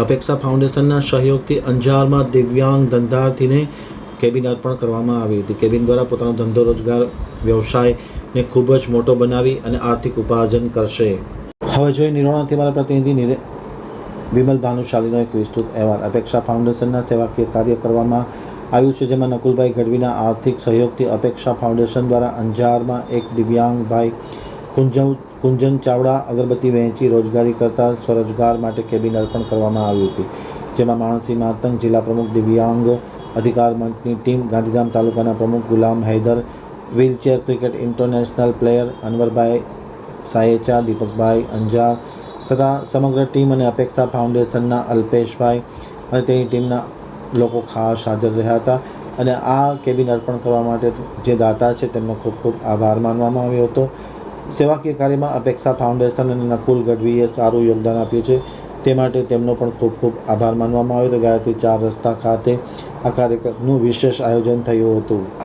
અપેક્ષા ફાઉન્ડેશનના સહયોગથી અંજારમાં દિવ્યાંગ ધંધાર્થીને કેબિન અર્પણ કરવામાં આવી હતી. કેબિન દ્વારા પોતાનો ધંધો રોજગાર, વ્યવસાયને ખૂબ જ મોટો બનાવી અને આર્થિક ઉપાર્જન કરશે. હવે જોઈએ નિરોણાથી મારા પ્રતિનિધિ વિમલ ભાનુશાલીનો એક વિસ્તૃત અહેવાલ. અપેક્ષા ફાઉન્ડેશનના સેવાકીય કાર્ય કરવામાં આવ્યું છે, જેમાં નકુલભાઈ ગઢવીના આર્થિક સહયોગથી અપેક્ષા ફાઉન્ડેશન દ્વારા અંજારમાં એક દિવ્યાંગ ભાઈ કુંજવ કુંજન ચાવડા, અગરબત્તી વહેંચી રોજગારી કરતા સ્વરોજગાર માટે કેબિન અર્પણ કરવામાં આવી હતી, જેમાં માણસી માતંગ જિલ્લા પ્રમુખ દિવ્યાંગ અધિકાર મંચની ટીમ, ગાંધીધામ તાલુકાના પ્રમુખ Ghulam Haider, wheelchair cricket international player Anwarbhai Sayecha, Deepakbhai Anjar તથા સમગ્ર ટીમ અને અપેક્ષા ફાઉન્ડેશનના અલ્પેશભાઈ અને તેની ટીમના લોકો ખાસ હાજર રહ્યા હતા અને આ કેબિન અર્પણ કરવા માટે જે દાતા છે તેમનો ખૂબ ખૂબ આભાર માનવામાં આવ્યો હતો. સેવાકીય કાર્યમાં અપેક્ષા ફાઉન્ડેશન અને નકુલ ગઢવીએ સારું યોગદાન આપ્યું છે. તે માટે તેમનો પણ ખૂબ ખૂબ આભાર માનવામાં આવ્યો હતો. ગાયત્રી ચાર રસ્તા ખાતે આ કાર્યક્રમનું વિશેષ આયોજન થયું હતું.